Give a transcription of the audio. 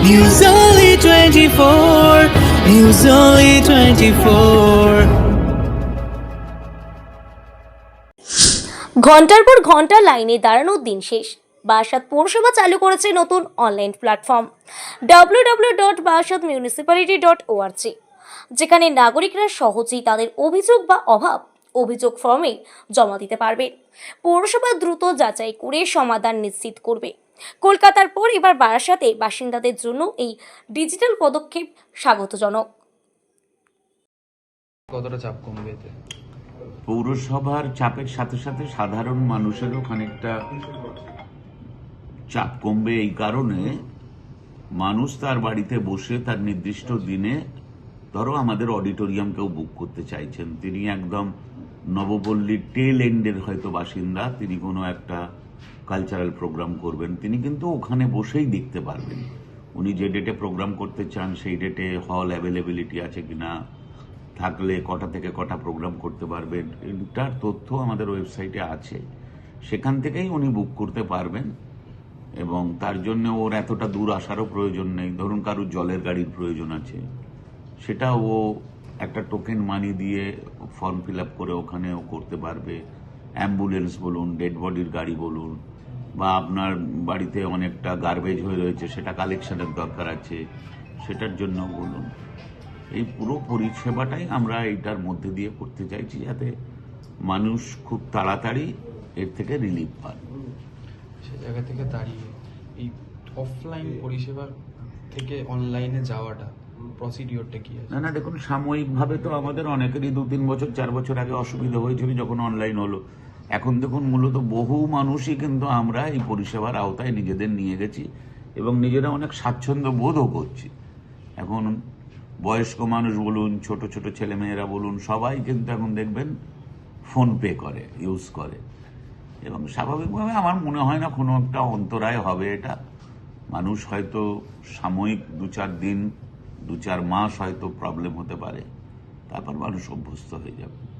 News Only 24. News Only 24. ঘণ্টার পর ঘণ্টা লাইনে দাঁড়ানোর দিন শেষ বারাসাত পৌরসভা চালু করেছে নতুন online platform W W dot Barasat municipality dot O R G যেখানে নাগরিকরা সহজেই তাদের অভিযোগ বা অভাব অভিযোগ ফর্মে জমা দিতে পারবে পৌরসভা দ্রুত যাচাই করে সমাধান নিশ্চিত করবে কলকাতার পর এবার বারাসাতে বাসিন্দাদের জন্য এই ডিজিটাল পদক্ষেপ স্বাগতজনক। কতটা চাপ কমবে এতে? পৌরসভার চাপের সাথে সাথে সাধারণ মানুষেরও খানিকটা চাপ কমবে এই কারণে মানুষ তার বাড়িতে বসে তার নির্দিষ্ট দিনে ধরো আমাদের অডিটোরিয়াম কেউ বুক করতে চাইছেন তিনি একদম নবপল্লীর টেল এন্ডের হয়তো বাসিন্দা তিনি কোনো একটা কালচারাল প্রোগ্রাম করবেন, তিনি কিন্তু ওখানে বসেই দেখতে পারবেন। উনি যে ডেটে প্রোগ্রাম করতে চান, সেই ডেটে হল অ্যাভেলেবিলিটি আছে কিনা, থাকলে কটা থেকে কটা প্রোগ্রাম করতে পারবেন, এটার তথ্য আমাদের ওয়েবসাইটে আছে। সেখান থেকেই উনি বুক করতে পারবেন, এবং তার জন্য ওর এতটা দূর আসারও প্রয়োজন নেই। ধরুন কারুর জলের গাড়ির প্রয়োজন আছে, সেটা ও একটা টোকেন মানি দিয়ে ফর্ম ফিল আপ করে ওখানে ও করতে পারবে। অ্যাম্বুলেন্স বলুন ডেড বডির গাড়ি বলুন বা আপনার বাড়িতে অনেকটা গার্বেজ হয়ে রয়েছে সেটা কালেকশনের দরকার আছে সেটার জন্য বলুন। এই পুরো পরিষেবাটাই আমরা এইটার মধ্যে দিয়ে করতে চাইছি যাতে মানুষ খুব তাড়াতাড়ি এর থেকে রিলিফ পান সে জায়গা থেকে দাঁড়িয়ে এই অফলাইন পরিষেবার থেকে অনলাইনে যাওয়াটা প্রসিডিওরটা কি না না দেখুন সাময়িকভাবে তো আমাদের অনেকেরই দু তিন বছর চার বছর আগে অসুবিধা হয়েছিল যখন অনলাইন হলো। এখন দেখুন, মূলত বহু মানুষই কিন্তু আমরা এই পরিষেবার আওতায় নিজেদের নিয়ে গেছি এবং নিজেরা অনেক স্বাচ্ছন্দ্য বোধও করছি। এখন বয়স্ক মানুষ বলুন, ছোট ছোট ছেলেমেয়েরা বলুন, সবাই কিন্তু এখন দেখবেন ফোন পে করে ইউজ করে। এবং স্বাভাবিকভাবে আমার মনে হয় না কোনো একটা অন্তরায় হবে এটা। মানুষ হয়তো সাময়িক দু চার দিন, দু চার মাস হয়তো প্রবলেম হতে পারে। তারপর মানুষ অভ্যস্ত হয়ে যাবে।